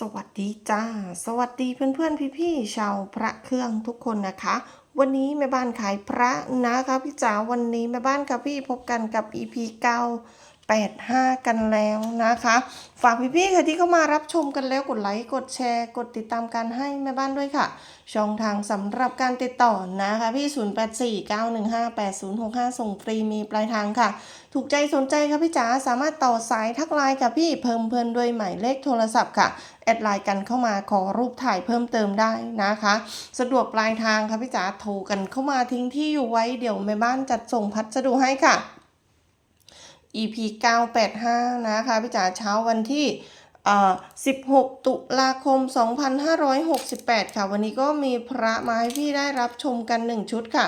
สวัสดีจ้า สวัสดีเพื่อนๆพี่ๆชาวพระเครื่องทุกคนนะคะ วันนี้แม่บ้านขายพระนะคะพี่จ๋าวันนี้แม่บ้านกับพี่พบกันกับ EP 9 85 กันแล้วนะคะ ฝากพี่ๆค่ะที่เข้ามารับชมกันแล้วกดไลค์กดแชร์ กดติดตามกันให้แม่บ้านด้วยค่ะ ช่องทางสำหรับการติดต่อนะคะพี่ 0849158065 ส่งฟรีมีปลายทางค่ะ ถูกใจสนใจค่ะพี่จ๋าสามารถต่อสายทักไลน์กับพี่เพิ่มเพื่อนด้วยหมายเลขโทรศัพท์ค่ะ แอดไลน์กันเข้ามาขอรูปถ่ายเพิ่มเติมได้นะคะ สะดวกปลายทางค่ะพี่จ๋าโทรกันเข้ามาทิ้งที่อยู่ไว้เดี๋ยวแม่บ้านจัดส่งพัสดุให้ค่ะ EP 985 นะคะพี่จ๋าเช้าวันที่16 ตุลาคม 2568 ค่ะ วันนี้ก็มีพระมาให้พี่ได้รับชมกัน 1 ชุดค่ะ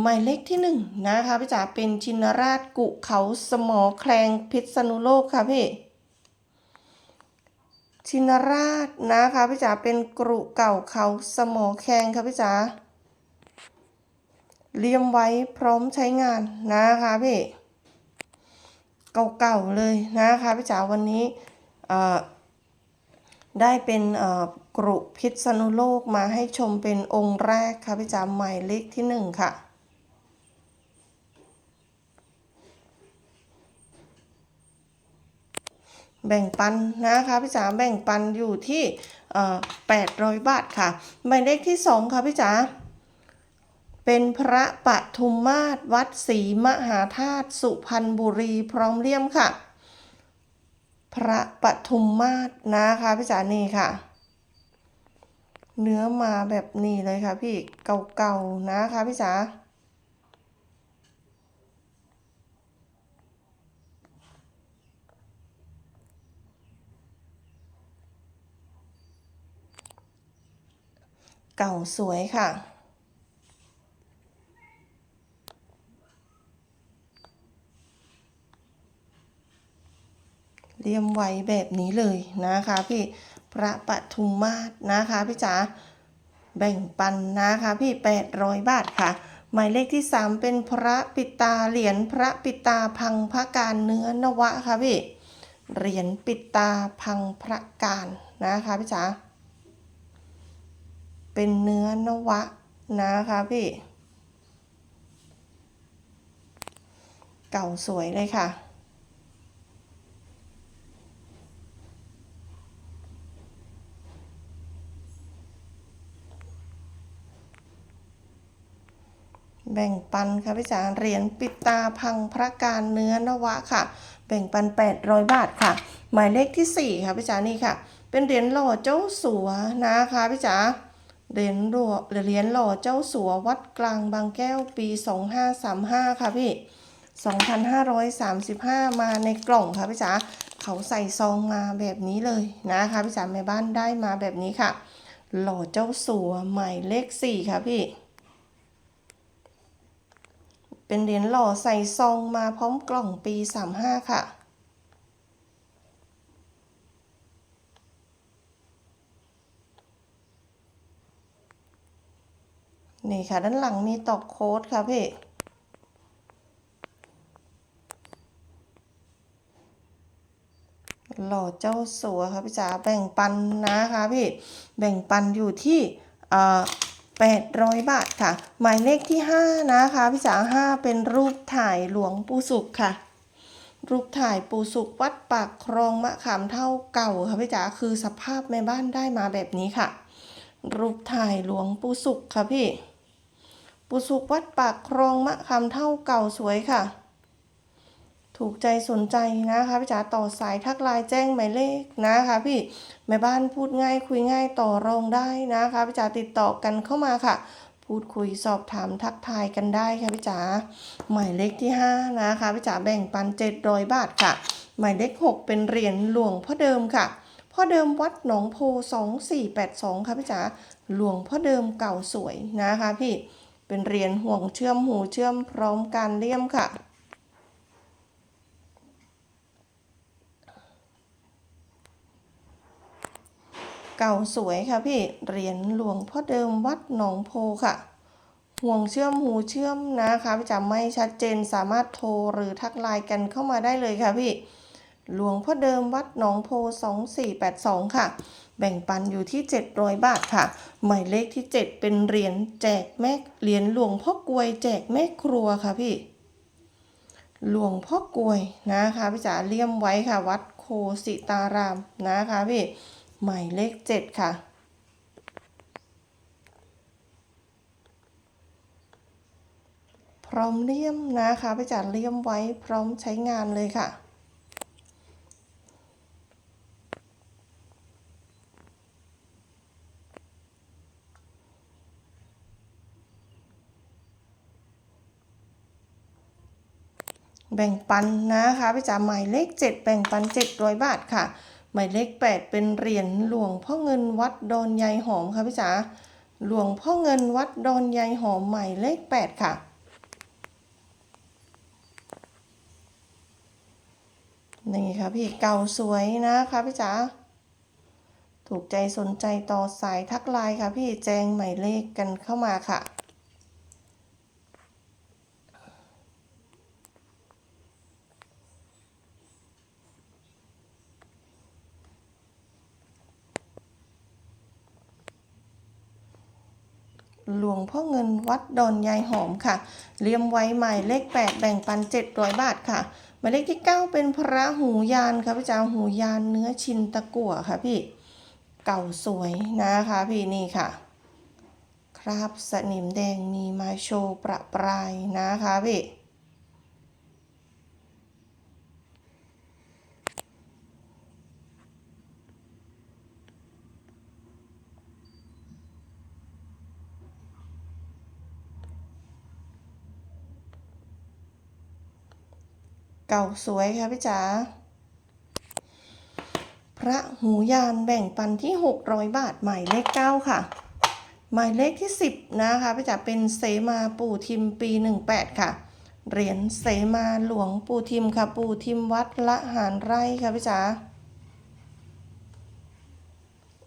หมายเลขที่ 1 นะคะพี่จ๋าเป็นชินราชกุเขาสมอแคลงพิษณุโลกค่ะพี่ชินราชนะคะพี่จ๋าเป็นกรุเก่าเขาสมอแคงค่ะพี่จ๋าเลียมไว้พร้อมใช้งานนะคะพี่ เก่าๆเลยนะคะพี่จ๋าวันนี้ได้เป็นเอ่อกรุพิษณุโลกมาให้ชมเป็นองค์แรกค่ะพี่จ๋าหมายเลขที่หนึ่งค่ะแบ่งปันนะคะพี่จ๋าแบ่งปันอยู่ที่ 800 บาทค่ะหมายเลขที่ 2 ค่ะพี่จ๋า เป็นพระปทุมมาศวัดศรีมหาธาตุสุพรรณบุรีพร้อมเลี่ยมค่ะ พระปทุมมาศนะคะพี่จ๋านี่ค่ะ เนื้อมาแบบนี้เลยค่ะพี่เก่าๆนะคะพี่จ๋าเก่าสวยค่ะ เรียมไว้แบบนี้เลยนะคะพี่พระปทุมมาศนะคะพี่จ๋าแบ่งปันนะคะพี่ 800 บาทค่ะ หมายเลขที่ 3 เป็นพระปิตาเหรียญพระปิตาพังพระการเนื้อนวะค่ะพี่เหรียญปิตาพังพระการนะคะพี่จ๋าเป็นเนื้อนวะนะคะพี่ เก่าสวยเลยค่ะ แบ่งปันค่ะพี่จ๋าเหรียญปิดตาพังพระการเนื้อนวะค่ะ แบ่งปัน 800 บาทค่ะ หมายเลขที่ 4 ค่ะพี่จ๋านี่ค่ะ เป็นเหรียญหล่อเจ้าสัวนะคะพี่จ๋าเหรียญหล่อเหรียญหล่อเจ้าสัววัดกลางบางแก้วปี 2535 ค่ะพี่ 2535 มาในกล่องค่ะพี่จ๋าเขาใส่ซองมาแบบนี้เลยนะคะพี่จ๋าแม่บ้านได้มาแบบนี้ค่ะ หล่อเจ้าสัวหมายเลข 4 ค่ะพี่ เป็นเหรียญหล่อใส่ซองมาพร้อมกล่องปี 35 ค่ะ นี่ค่ะ ด้านหลังมีตอกโค้ดค่ะพี่หล่อเจ้าสัวค่ะพี่จ๋าแบ่งปันนะคะพี่ แบ่งปันอยู่ที่เอ่อ 800 บาทค่ะ หมายเลขที่ 5 นะคะพี่จ๋า5เป็นรูปถ่ายหลวงปู่สุขค่ะ รูปถ่ายปู่สุขวัดปากครองมะขามเท่าเก่าค่ะพี่จ๋าคือสภาพแม่บ้านได้มาแบบนี้ค่ะ รูปถ่ายหลวงปู่สุขค่ะพี่ปู่สุขวัดปากครองมะขามเท่าเก่าสวยค่ะ ถูกใจสนใจนะคะพี่จ๋าต่อสายทักไลน์แจ้งหมายเลขนะคะพี่แม่บ้านพูดง่ายคุยง่ายต่อรองได้นะคะพี่จ๋าติดต่อกันเข้ามาค่ะ พูดคุยสอบถามทักทายกันได้ค่ะพี่จ๋าหมายเลขที่ 5 นะคะพี่จ๋าแบ่งปัน 700 บาทค่ะ หมายเลข 6 เป็นเหรียญหลวงพ่อเดิมค่ะพ่อเดิมวัดหนองโพ 2482 ค่ะพี่จ๋าหลวงพ่อเดิมเก่าสวยนะคะพี่เป็นเหรียญห่วงเชื่อมหูเชื่อมพร้อมการเลี่ยมค่ะ เก่าสวยค่ะพี่เหรียญหลวงพ่อเดิมวัดหนองโพค่ะห่วงเชื่อมหูเชื่อมนะคะพี่จ๋าไม่ชัดเจนสามารถโทรหรือทักไลน์กันเข้ามาได้เลยค่ะพี่หลวงพ่อเดิมวัดหนองโพ 2482 ค่ะ แบ่งปันอยู่ที่ 700 บาทค่ะ หมายเลขที่ 7 เป็นเหรียญแจกแม่เหรียญหลวงพ่อกลวยแจกแม่ครัวค่ะพี่ หลวงพ่อกลวยนะคะพี่จ๋าเลี่ยมไว้ค่ะ วัดโคสิตารามนะคะพี่ หมายเลข 7 ค่ะ พร้อมเลี่ยมนะคะพี่จ๋าเลี่ยมไว้พร้อมใช้งานเลยค่ะแบ่งปันนะคะพี่จ๋าหมายเลข 7 แบ่งปัน 700 บาทค่ะ หมายเลข 8 เป็นเหรียญหลวงพ่อเงินวัดดอนยายหอมค่ะพี่จ๋าหลวงพ่อเงินวัดดอนยายหอมหมายเลข 8 ค่ะ นี่ค่ะพี่เก่าสวยนะคะพี่จ๋าถูกใจสนใจต่อสายทักไลน์ค่ะพี่แจ้งหมายเลขกันเข้ามาค่ะ พ่อเงินวัดดอนยายหอมค่ะ เลี่ยมไว้หมายเลข 8 แบ่งปัน 700 บาทค่ะ หมายเลขที่ 9 เป็นพระหูยานค่ะพี่จ้าหูยานเนื้อชินตะกั่วค่ะพี่ เก่าสวยนะคะพี่นี่ค่ะ คราบสนิมแดงมีมาโชว์ประปรายนะคะพี่ เก่าสวยค่ะพี่จ๋า พระหูยานแบ่งปันที่ 600 บาทหมายเลข 9 ค่ะ หมายเลขที่ 10 นะคะพี่จ๋าเป็นเสมาปู่ทิมปี 18 ค่ะ เหรียญเสมาหลวงปู่ทิมค่ะ ปู่ทิมวัดละหารไร่ค่ะพี่จ๋า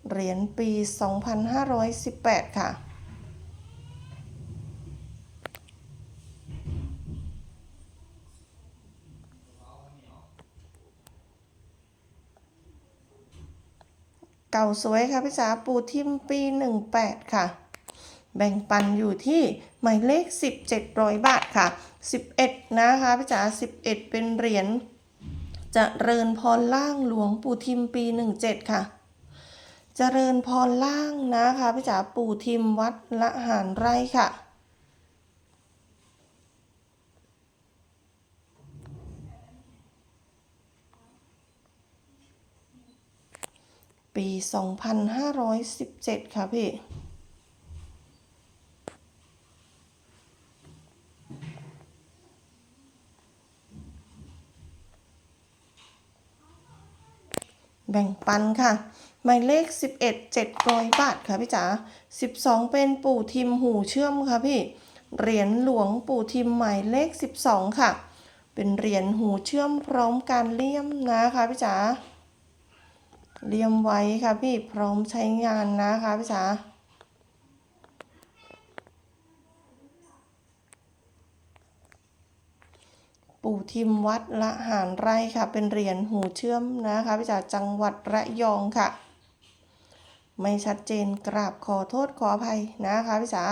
เหรียญปี 2518 ค่ะ ก่าสวยค่ะพี่จ๋าปูทิมปี 18 ค่ะ แบ่งปันอยู่ที่หมายเลข 1700 บาทค่ะ 11 นะคะพี่จ๋า11 เป็นเหรียญเจริญพรล่างหลวงปู่ทิมปี 17 ค่ะเจริญพรล่างนะคะพี่จ๋าปู่ทิมวัดละหารไร่ค่ะ ปี 2517 ค่ะพี่ แบ่งปันค่ะ หมายเลข 11 700 บาทค่ะพี่จ๋า12 เป็นปู่ทิมหูเชื่อมค่ะพี่ เหรียญหลวงปู่ทิมหมายเลข 12 ค่ะ เป็นเหรียญหูเชื่อมพร้อมการเลี่ยมนะคะพี่จ๋า เลี่ยมไว้ค่ะพี่พร้อมใช้งานนะคะพี่จ๋าปู่ทิมวัดละหารไร่ค่ะ เป็นเหรียญหูเชื่อมนะคะพี่จ๋าจังหวัดระยองค่ะ ไม่ชัดเจนกราบขอโทษขออภัยนะคะพี่จ๋า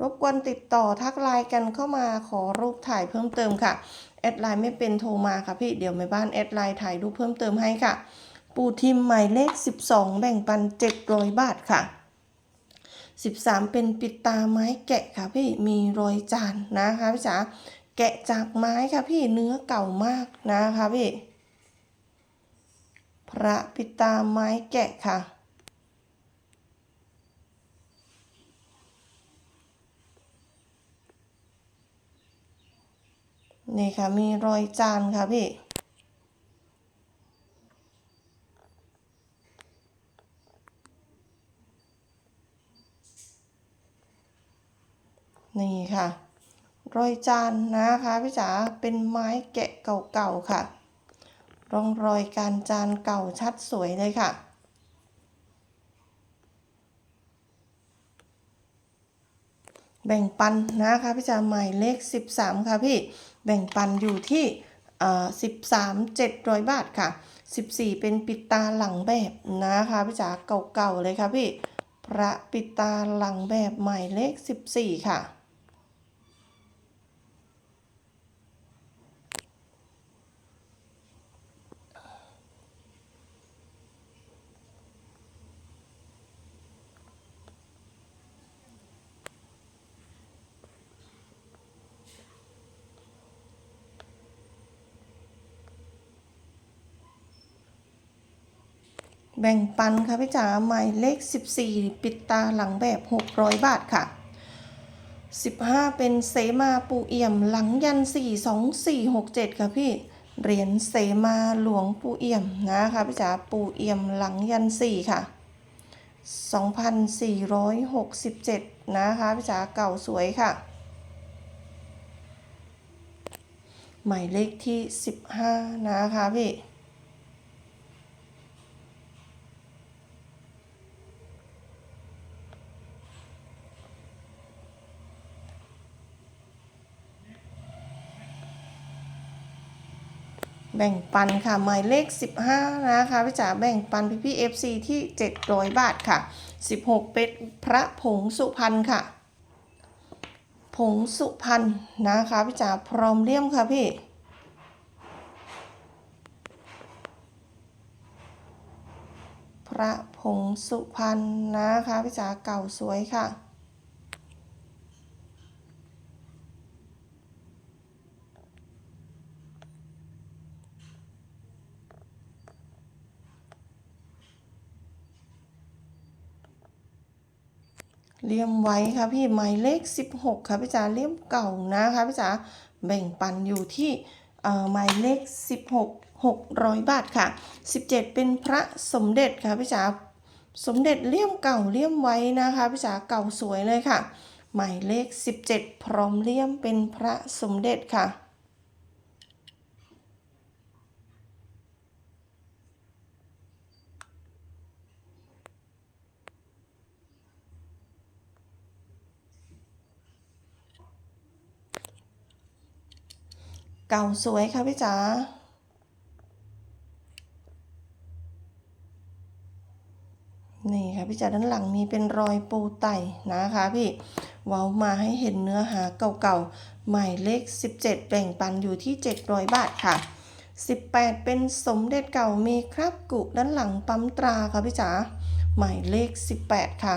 รบกวนติดต่อทักไลน์กันเข้ามาขอรูปถ่ายเพิ่มเติมค่ะแอดไลน์ไม่เป็นโทรมาค่ะพี่เดี๋ยวแม่บ้านแอดไลน์ถ่ายรูปเพิ่มเติมให้ค่ะ ปูทิมหมายเลข 12 แบ่งปัน 700 บาทค่ะ 13 เป็นปิดตาไม้แกะค่ะพี่มีรอยจานนะคะพี่จ๋าแกะจากไม้ค่ะพี่เนื้อเก่ามากนะคะพี่พระปิดตาไม้แกะค่ะนี่ค่ะมีรอยจานค่ะพี่ นี่ค่ะ รอยจานนะคะพี่จ๋าเป็นไม้แกะเก่าๆค่ะร่องรอยการจานเก่าชัดสวยเลยค่ะ แบ่งปันนะคะพี่จ๋าหมายเลข 13 ค่ะพี่แบ่งปันอยู่ที่อ่า13 700บาทค่ะ14เป็นปิดตาหลังแบบนะคะพี่จ๋าเก่าๆเลยค่ะพี่ พระปิดตาหลังแบบหมายเลข14ค่ะ แบ่งปันค่ะพี่จ๋าหมายเลข 14 ปิดตาหลังแบบ 600 บาทค่ะ 15 เป็นเสมาปูเอี่ยมหลังยัน 42467 ค่ะพี่เหรียญเสมาหลวงปูเอี่ยมนะคะพี่จ๋าปูเอี่ยมหลังยัน 4 ค่ะ 2,467 นะคะพี่จ๋าเก่าสวยค่ะหมายเลขที่ 15 นะคะพี่ แบ่งปันค่ะหมายเลข 15 นะคะพี่จ๋าแบ่งปันพี่พี่เอฟซีที่ 700 บาทค่ะ 16 เป็นพระผงสุพรรณค่ะ ผงสุพรรณนะคะพี่จ๋าพร้อมเลี่ยมค่ะพี่พระผงสุพรรณนะคะพี่จ๋าเก่าสวยค่ะ เลี่ยมไว้ค่ะพี่หมายเลข 16 ค่ะพี่จ๋าเลี่ยมเก่านะคะพี่จ๋าแบ่งปันอยู่ที่หมายเลข 16 600 บาทค่ะ 17 เป็นพระสมเด็จค่ะพี่จ๋าสมเด็จเลี่ยมเก่าเลี่ยมไว้นะคะพี่จ๋าเก่าสวยเลยค่ะ หมายเลข 17 พร้อมเลี่ยมเป็นพระสมเด็จค่ะ เก่าสวยค่ะพี่จ๋านี่ค่ะพี่จ๋าด้านหลังมีเป็นรอยปูไต่นะคะพี่เว้ามาให้เห็นเนื้อหาเก่าๆหมายเลข 17 แบ่งปันอยู่ที่ 700 บาทค่ะ 18 เป็นสมเด็จเก่ามีคราบกุด้านหลังปั๊มตราค่ะพี่จ๋าหมายเลข 18 ค่ะ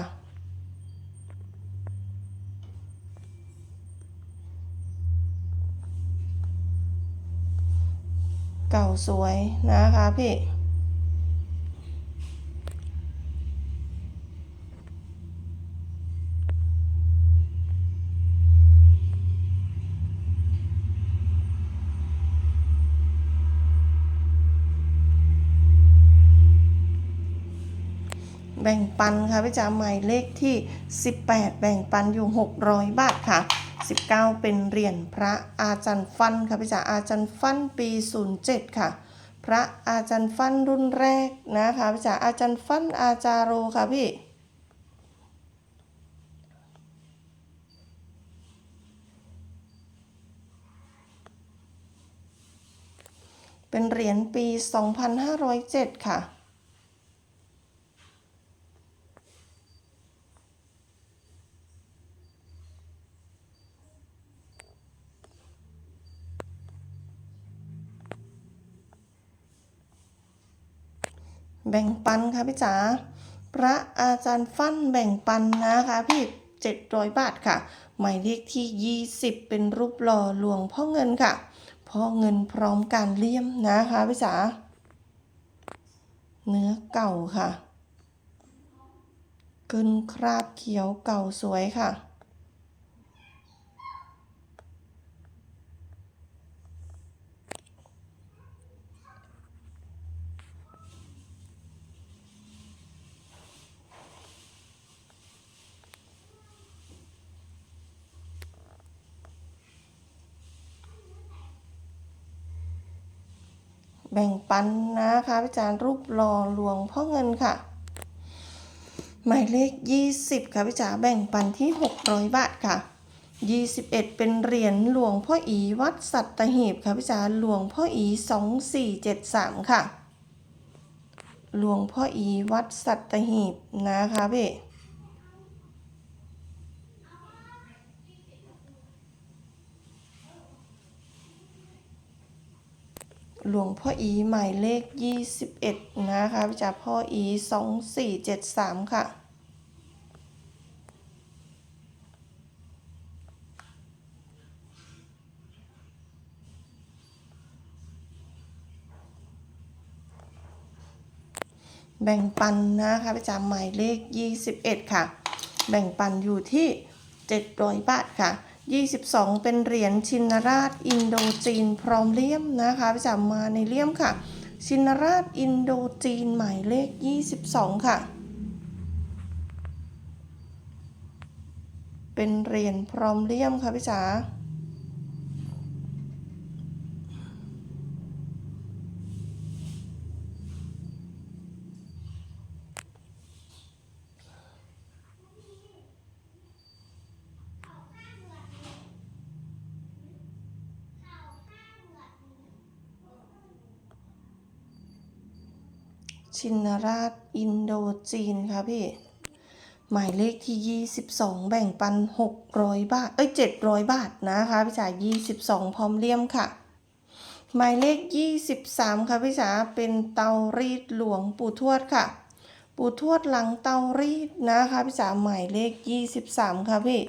เก่าสวยนะคะพี่ แบ่งปันค่ะพี่จ๋าหมายเลขที่ 18 แบ่งปันอยู่ 600 บาทค่ะ 19 เป็นเหรียญพระอาจารย์ฟันค่ะพี่จ๋าอาจารย์ฟันปี 07 ค่ะ พระอาจารย์ฟันรุ่นแรกนะคะพี่จ๋าอาจารย์ฟันอาจารโรค่ะพี่เป็นเหรียญปี 2507 ค่ะ แบ่งปันค่ะพี่จ๋าพระอาจารย์ฟั่นแบ่งปันนะคะพี่700บาทค่ะ หมายเลขที่20เป็นรูปหล่อหลวงพ่อเงินค่ะพ่อเงินพร้อมการเลี่ยมนะคะพี่จ๋าเนื้อเก่าค่ะกึนคราบเขียวเก่าสวยค่ะ แบ่งปันนะคะพี่จารย์รูปหล่อหลวงพ่อเงินค่ะ หมายเลข 20 ค่ะพี่จ๋าแบ่งปันที่ 600 บาทค่ะ 21 เป็นเหรียญหลวงพ่ออีวัดสัตหีบค่ะพี่จ๋าหลวงพ่ออี 2473 ค่ะ หลวงพ่ออีวัดสัตหีบนะคะพี่ หลวงพ่ออีหมายเลข 21 นะคะพี่จ๋าพ่ออี2473 ค่ะแบ่งปันนะคะพี่จ๋าหมายเลข 21 ค่ะ แบ่งปันอยู่ที่ 700 บาทค่ะ 22 เป็นเหรียญชินราชอินโดจีน พร้อมเลี่ยมนะคะพี่จ๋ามาในเลี่ยมค่ะ ชินราชอินโดจีนหมายเลข 22 ค่ะ เป็นเหรียญพร้อมเลี่ยมค่ะพี่จ๋า ชินราชอินโดจีนค่ะพี่ หมายเลขที่ 22 แบ่งปัน 600 บาท เอ้ย 700 บาทนะคะพี่จ๋า22 พร้อมเลี่ยมค่ะ หมายเลข 23 ค่ะพี่จ๋าเป็นเตารีดหลวงปู่ทวดค่ะ ปู่ทวดหลังเตารีดนะคะพี่จ๋าหมายเลข 23 ค่ะพี่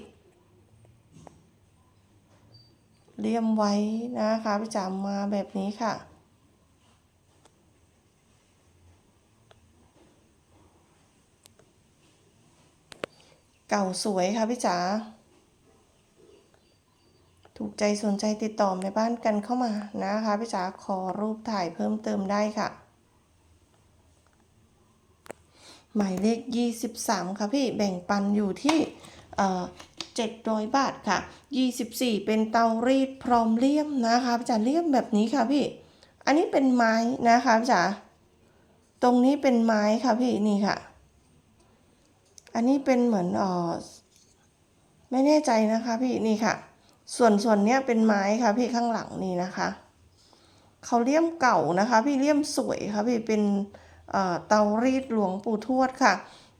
เลี่ยมไว้นะคะพี่จ๋ามาแบบนี้ค่ะ เก่าสวยค่ะพี่จ๋า ถูกใจสนใจติดต่อแม่บ้านกันเข้ามานะคะพี่จ๋าขอรูปถ่ายเพิ่มเติมได้ค่ะ หมายเลข 23 ค่ะพี่แบ่งปันอยู่ที่เอ่อ700 บาทค่ะ 24 เป็นเตารีดพร้อมเลี่ยมนะคะพี่จ๋าเลี่ยมแบบนี้ค่ะพี่ อันนี้เป็นไม้นะคะพี่จ๋า ตรงนี้เป็นไม้ค่ะพี่นี่ค่ะ อันนี้เป็นเหมือนออไม่แน่ใจนะคะพี่นี่ค่ะ ส่วนส่วนเนี้ยเป็นไม้ค่ะพี่ข้างหลังนี่นะคะเขาเลี่ยมเก่านะคะ พี่เลี่ยมสวยค่ะพี่เป็นเอ่อเตารีดหลวงปู่ทวดค่ะ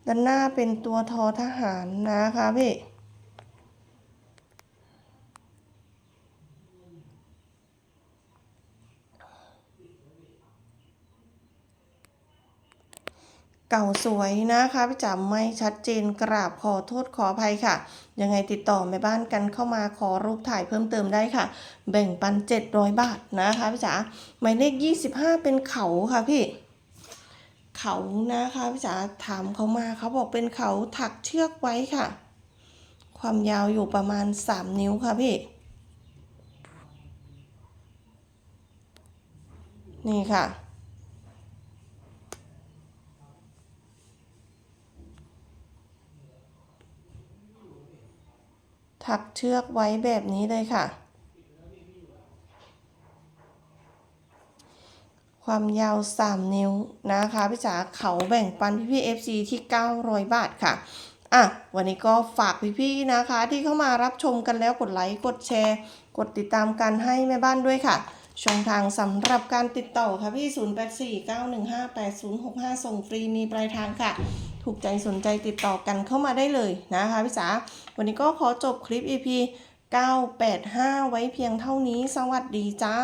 ด้านหน้าเป็นตัวทอทหารนะคะพี่ เก่าสวยนะคะพี่จ๋าไม่ชัดเจนกราบขอโทษขออภัยค่ะ ยังไงติดต่อแม่บ้านกันเข้ามาขอรูปถ่ายเพิ่มเติมได้ค่ะ แบ่งปัน 700 บาทนะคะพี่จ๋าหมายเลข 25 เป็นเขาค่ะพี่เขานะคะพี่จ๋าถามเขามาเขาบอกเป็นเขาถักเชือกไว้ค่ะ ความยาวอยู่ประมาณ 3 นิ้วค่ะพี่ นี่ค่ะ ถักเชือกไว้แบบนี้เลยค่ะ ความยาว 3 นิ้วนะคะ พี่จ๋าเขาแบ่งปันพี่พี่ FC ที่ 900 บาทค่ะอะ วันนี้ก็ฝากพี่ๆนะคะ ที่เข้ามารับชมกันแล้วกดไลค์กดแชร์ กดติดตามกันให้แม่บ้านด้วยค่ะช่องทางสำหรับการติดต่อค่ะพี่ 0849158065 ส่งฟรีมีปลายทางค่ะ ถูกใจสนใจติดต่อกันเข้ามาได้เลยนะคะพี่สาวันนี้ก็ขอจบคลิป EP 985 ไว้เพียงเท่านี้ สวัสดีจ้า